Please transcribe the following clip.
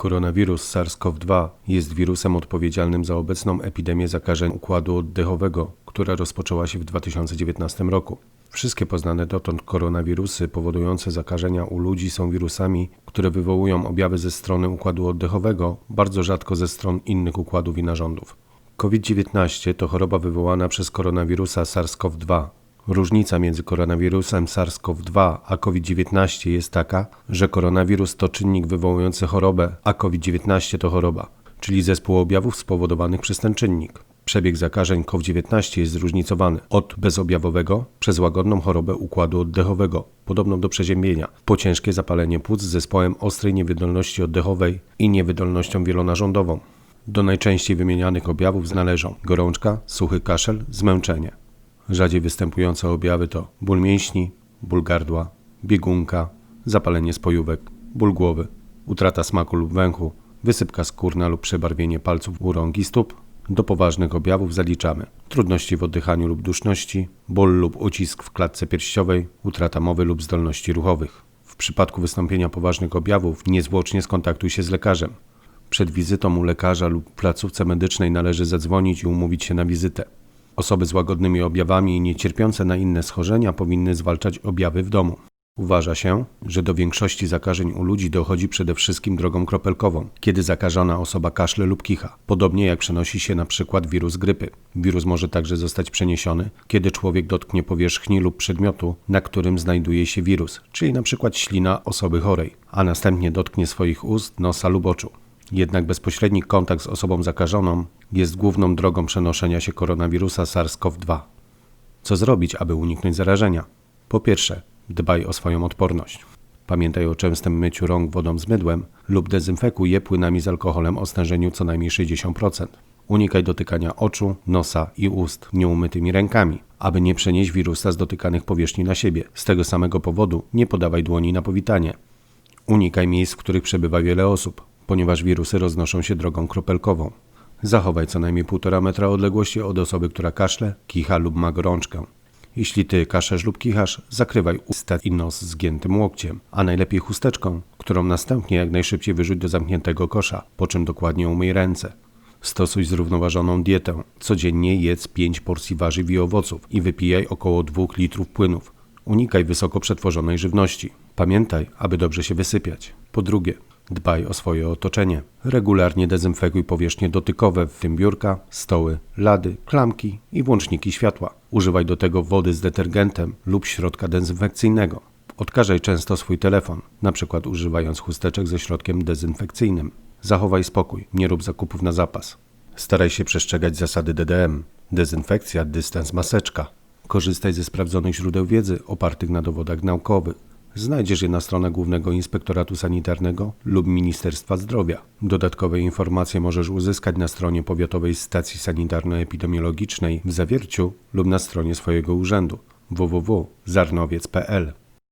Koronawirus SARS-CoV-2 jest wirusem odpowiedzialnym za obecną epidemię zakażeń układu oddechowego, która rozpoczęła się w 2019 roku. Wszystkie poznane dotąd koronawirusy powodujące zakażenia u ludzi są wirusami, które wywołują objawy ze strony układu oddechowego, bardzo rzadko ze stron innych układów i narządów. COVID-19 to choroba wywołana przez koronawirusa SARS-CoV-2. Różnica między koronawirusem SARS-CoV-2 a COVID-19 jest taka, że koronawirus to czynnik wywołujący chorobę, a COVID-19 to choroba, czyli zespół objawów spowodowanych przez ten czynnik. Przebieg zakażeń COVID-19 jest zróżnicowany od bezobjawowego przez łagodną chorobę układu oddechowego, podobną do przeziębienia, po ciężkie zapalenie płuc z zespołem ostrej niewydolności oddechowej i niewydolnością wielonarządową. Do najczęściej wymienianych objawów należą gorączka, suchy kaszel, zmęczenie. Rzadziej występujące objawy to ból mięśni, ból gardła, biegunka, zapalenie spojówek, ból głowy, utrata smaku lub węchu, wysypka skórna lub przebarwienie palców u rąk i stóp. Do poważnych objawów zaliczamy trudności w oddychaniu lub duszności, ból lub ucisk w klatce pierściowej, utrata mowy lub zdolności ruchowych. W przypadku wystąpienia poważnych objawów niezwłocznie skontaktuj się z lekarzem. Przed wizytą u lekarza lub placówce medycznej należy zadzwonić i umówić się na wizytę. Osoby z łagodnymi objawami i niecierpiące na inne schorzenia powinny zwalczać objawy w domu. Uważa się, że do większości zakażeń u ludzi dochodzi przede wszystkim drogą kropelkową, kiedy zakażona osoba kaszle lub kicha, podobnie jak przenosi się na przykład wirus grypy. Wirus może także zostać przeniesiony, kiedy człowiek dotknie powierzchni lub przedmiotu, na którym znajduje się wirus, czyli na przykład ślina osoby chorej, a następnie dotknie swoich ust, nosa lub oczu. Jednak bezpośredni kontakt z osobą zakażoną jest główną drogą przenoszenia się koronawirusa SARS-CoV-2. Co zrobić, aby uniknąć zarażenia? Po pierwsze, dbaj o swoją odporność. Pamiętaj o częstym myciu rąk wodą z mydłem lub dezynfekuj je płynami z alkoholem o stężeniu co najmniej 60%. Unikaj dotykania oczu, nosa i ust nieumytymi rękami, aby nie przenieść wirusa z dotykanych powierzchni na siebie. Z tego samego powodu nie podawaj dłoni na powitanie. Unikaj miejsc, w których przebywa wiele osób, ponieważ wirusy roznoszą się drogą kropelkową. Zachowaj co najmniej 1,5 metra odległości od osoby, która kaszle, kicha lub ma gorączkę. Jeśli ty kaszesz lub kichasz, zakrywaj usta i nos zgiętym łokciem, a najlepiej chusteczką, którą następnie jak najszybciej wyrzuć do zamkniętego kosza, po czym dokładnie umyj ręce. Stosuj zrównoważoną dietę. Codziennie jedz 5 porcji warzyw i owoców i wypijaj około 2 litrów płynów. Unikaj wysoko przetworzonej żywności. Pamiętaj, aby dobrze się wysypiać. Po drugie, Dbaj o swoje otoczenie. Regularnie dezynfekuj powierzchnie dotykowe, w tym biurka, stoły, lady, klamki i włączniki światła. Używaj do tego wody z detergentem lub środka dezynfekcyjnego. Odkażaj często swój telefon, np. używając chusteczek ze środkiem dezynfekcyjnym. Zachowaj spokój, nie rób zakupów na zapas. Staraj się przestrzegać zasady DDM. Dezynfekcja, dystans, maseczka. Korzystaj ze sprawdzonych źródeł wiedzy opartych na dowodach naukowych. Znajdziesz je na stronę Głównego Inspektoratu Sanitarnego lub Ministerstwa Zdrowia. Dodatkowe informacje możesz uzyskać na stronie Powiatowej Stacji Sanitarno-Epidemiologicznej w Zawierciu lub na stronie swojego urzędu www.zarnowiec.pl.